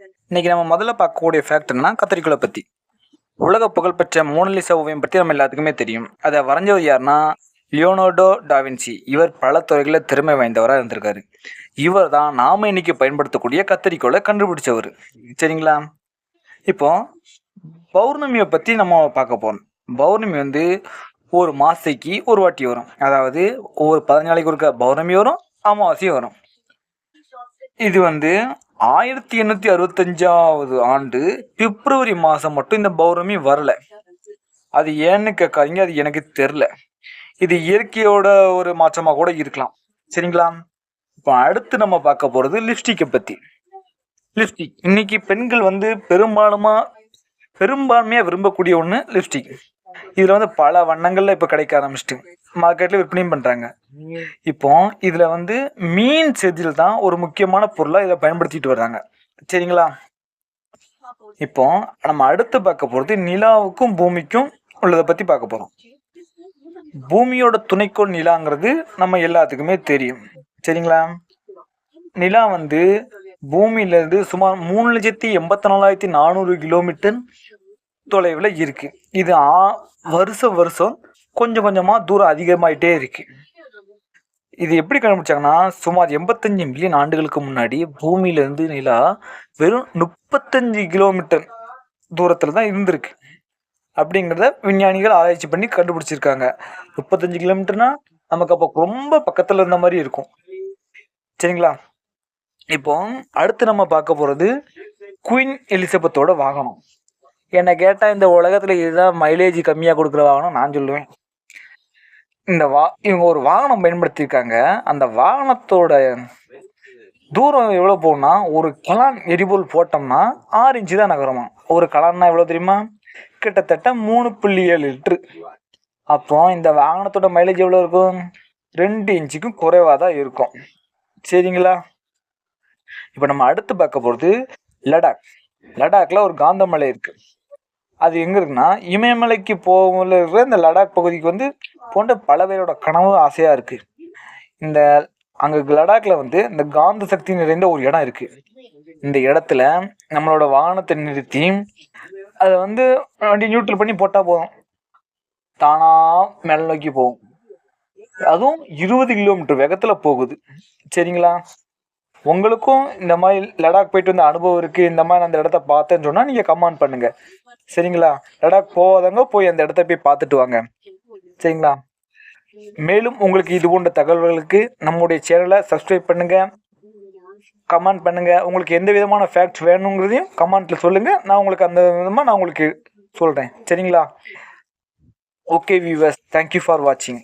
இன்னைக்கு நம்ம முதல்ல பார்க்கக்கூடிய ஃபேக்ட் என்னன்னா கத்தரிக்கோலை பற்றி உலக புகழ்பெற்ற மோனலிசா ஓவியம் பற்றி நம்ம எல்லாத்துக்குமே தெரியும். அதை வரைஞ்சவர் யாருன்னா லியோனோடோ டாவின்சி இவர் பல துறைகளில் திறமை வாய்ந்தவராக இருந்திருக்காரு. இவர் தான் நாம் இன்னைக்கு பயன்படுத்தக்கூடிய கத்திரிக்கோலை கண்டுபிடிச்சவர். சரிங்களா? இப்போ பௌர்ணமியை பற்றி நம்ம பார்க்க போகிறோம் பௌர்ணமி வந்து ஒரு மாதத்துக்கு ஒரு வாட்டி வரும். அதாவது ஒவ்வொரு பதினாலுக்கு நாளைக்கு ஒருக்க பௌர்ணமி வரும் அமாவாசையும் வரும். இது வந்து ஆயிரத்தி எண்ணூற்றி அறுபத்தஞ்சாவது ஆண்டு பிப்ரவரி மாதம் மட்டும் இந்த பௌர்ணமி வரல. அது ஏன்னு கேட்காதீங்க அது எனக்கு தெரில. இது இயற்கையோட ஒரு மாற்றமாக கூட இருக்கலாம். சரிங்களா? இப்போ அடுத்து நம்ம பார்க்க போகிறது லிப்ஸ்டிக்கை பற்றி லிப்ஸ்டிக். இன்னைக்கு பெண்கள் வந்து பெரும்பாலுமா பெரும்பான்மையாக விரும்பக்கூடிய ஒன்று லிப்ஸ்டிக். இதில் வந்து பல வண்ணங்களில் இப்போ கிடைக்க ஆரம்பிச்சிட்டு. மார்க்கெட்டில் விற்பனையும் பண்ணுறாங்க இப்போ இதில் வந்து மீன் செதில் தான் ஒரு முக்கியமான பொருளாக இதை பயன்படுத்திட்டு வர்றாங்க. சரிங்களா? இப்போ நம்ம அடுத்து பார்க்க போகிறது நிலாவுக்கும் பூமிக்கும் உள்ளதை பற்றி பார்க்க போகிறோம் பூமியோட துணைக்கோள் நிலாங்கிறது நம்ம எல்லாத்துக்குமே தெரியும். சரிங்களா? நிலா வந்து பூமியிலேருந்து சுமார் மூணு லட்சத்தி எண்பத்தி நாலாயிரத்தி நானூறு கிலோமீட்டர் தொலைவில் இருக்கு. இது ஆ வருஷம் வருஷம் கொஞ்சம் கொஞ்சமாக தூரம் அதிகமாயிட்டே இருக்கு. இது எப்படி கண்டுபிடிச்சாங்கன்னா சுமார் எண்பத்தஞ்சு மில்லியன் ஆண்டுகளுக்கு முன்னாடி பூமியிலேருந்து நிலா வெறும் முப்பத்தஞ்சு கிலோமீட்டர் தூரத்தில் தான் இருந்திருக்கு. அப்படிங்கிறத விஞ்ஞானிகள் ஆராய்ச்சி பண்ணி கண்டுபிடிச்சிருக்காங்க. முப்பத்தஞ்சு கிலோமீட்டர்னா நமக்கு அப்போ ரொம்ப பக்கத்தில் இருந்த மாதிரி இருக்கும். சரிங்களா? இப்போ அடுத்து நம்ம பார்க்க போகிறது குயின் எலிசபெத்தோட வாகனம். என்னை கேட்டால் இந்த உலகத்தில் இதுதான் மைலேஜ் கம்மியாக கொடுக்குற வாகனம் நான் சொல்லுவேன். இந்த வா இவங்க ஒரு வாகனம் பயன்படுத்தியிருக்காங்க. அந்த வாகனத்தோட தூரம் எவ்வளோ போகும்னா ஒரு கலான் எரிபொருள் போட்டோம்னா ஆறு இன்ச்சு தான் நகரமா? ஒரு கலான்னா எவ்வளோ தெரியுமா? கிட்டத்தட்ட மூணு புள்ளி ஏழு லிட்ரு அப்போ இந்த வாகனத்தோட மைலேஜ் எவ்வளோ இருக்கும்? ரெண்டு இன்ச்சுக்கும் குறைவாக தான் இருக்கும். சரிங்களா? இப்போ நம்ம அடுத்து பார்க்க போகிறது லடாக். லடாக்ல ஒரு காந்தமலை இருக்குது அது எங்கே இருக்குன்னா இமயமலைக்கு போகல இருக்கிற இந்த லடாக் பகுதிக்கு வந்து போன்ற பல பேரோட கனவு ஆசையாக இருக்குது இந்த அங்கே லடாக்ல வந்து இந்த காந்த சக்தி நிறைந்த ஒரு இடம் இருக்குது இந்த இடத்துல நம்மளோட வாகனத்தை நிறுத்தி அதை வந்து வண்டி நியூட்ரல் பண்ணி போட்டால் போதும். தானாக மேலே நோக்கி போகும். அதுவும் இருபது கிலோமீட்டர் வேகத்தில் போகுது. சரிங்களா? உங்களுக்கும் இந்த மாதிரி லடாக் போயிட்டு வந்த அனுபவம் இருக்குது இந்த மாதிரி நான் அந்த இடத்த பார்த்தேன்னு சொன்னால் நீங்கள் கமெண்ட் பண்ணுங்கள் சரிங்களா? லடாக் போகாதவங்க போய் அந்த இடத்த போய் பார்த்துட்டு வாங்க. சரிங்களா? மேலும் உங்களுக்கு இது போன்ற தகவல்களுக்கு நம்முடைய சேனலை சப்ஸ்கிரைப் பண்ணுங்கள் கமெண்ட் பண்ணுங்கள் உங்களுக்கு எந்த விதமான ஃபேக்ட்ஸ் வேணுங்கிறதையும் கமெண்ட்டில் சொல்லுங்கள் நான் உங்களுக்கு அந்த விதமாக நான் உங்களுக்கு சொல்கிறேன் சரிங்களா? ஓகே வியூவர்ஸ் தேங்க்யூ ஃபார் வாட்சிங்